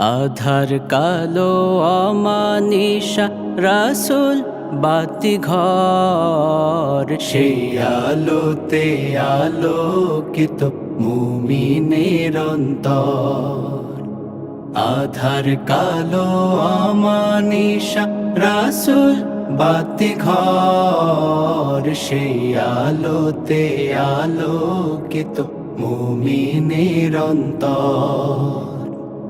আধার কালো অমানিসা, রাসুল বাতি ঘর। সেই আলোতে আলোকিত মুমিনের অন্তর। আধার কালো অমানিসা, রাসুল বাতি ঘর। সেই আলোতে আলোকিত মুমিনের অন্তর।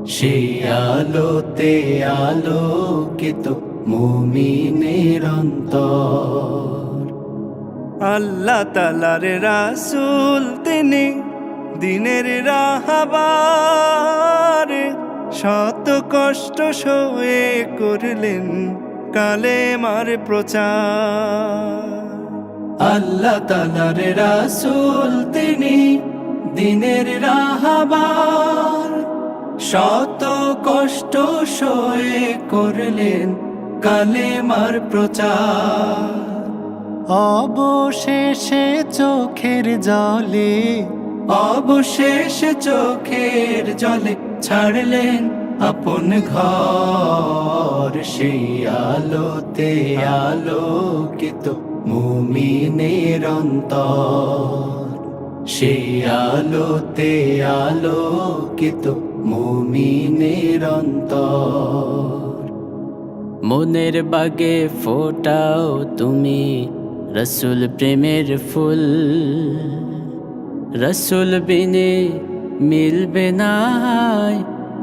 সেই আলোতে আলোকিত মুমিনের অন্তর। আল্লাহ তালার রাসুল তিনি দিনের রাহাবার শত কষ্ট সয়ে করলেন কালেমার প্রচার। আল্লাহ তালার রাসুল তিনি দিনের রাহাবার শত কষ্ট সয়ে করলেন কালেমার প্রচার। অবশেষে চোখের জলে, অবশেষ চোখের জলে ছাড়লেন আপন ঘর। সেই আলোতে আলোকিত মুমিনের অন্তর। সেই আলোতে আলোকিত মুমিনের মনের বাগে ফোটাও তুমি রসুল প্রেমের ফুল। রসুল বিনে মিলবে না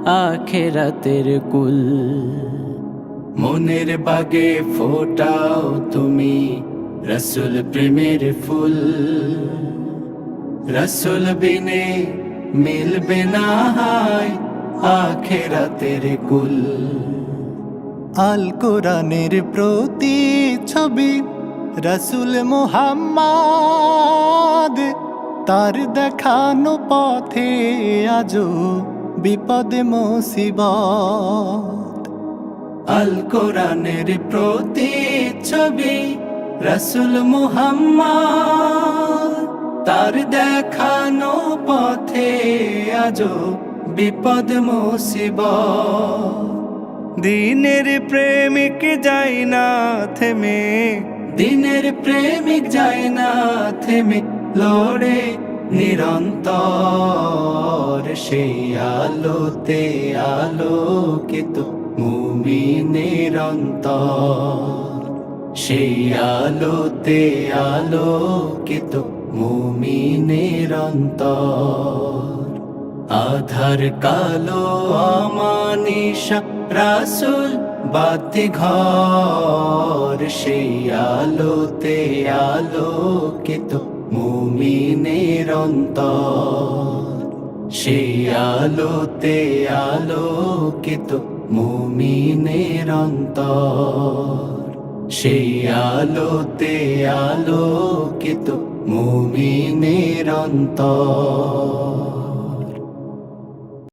আখেরাতের কুল। মনের বাগে ফোটাও তুমি রসুল প্রেমের ফুল। রসুল বিনে মিলবে না আখেরাতের কুল। আল কোরআনের প্রতি ছবি রসুল মুহাম্মদ, তার দেখানো পথে আজো বিপদ মুসিবত। আল কোরআনের প্রতি ছবি রসুল মুহাম্মদ, তার দেখানো পথে আজো বিপদ মুসিবত দিনের প্রেমিক যাই না থেমে, দিনের প্রেমিক যাই না থেমে, লড়ে নিরন্তর সেই আলোতে আলোকিত মুমিনের অন্তর সেই আলোতে আলোকিত মুমিনের অন্তর। আধার কালো আমানিশা রাসুল বাতি ঘর সেই আলোতে আলোকিত মুমিনের অন্তর। সেই আলোতে আলোকিত মুমিনের সেই আলোতে আলোকিত মুমিনের অন্তর।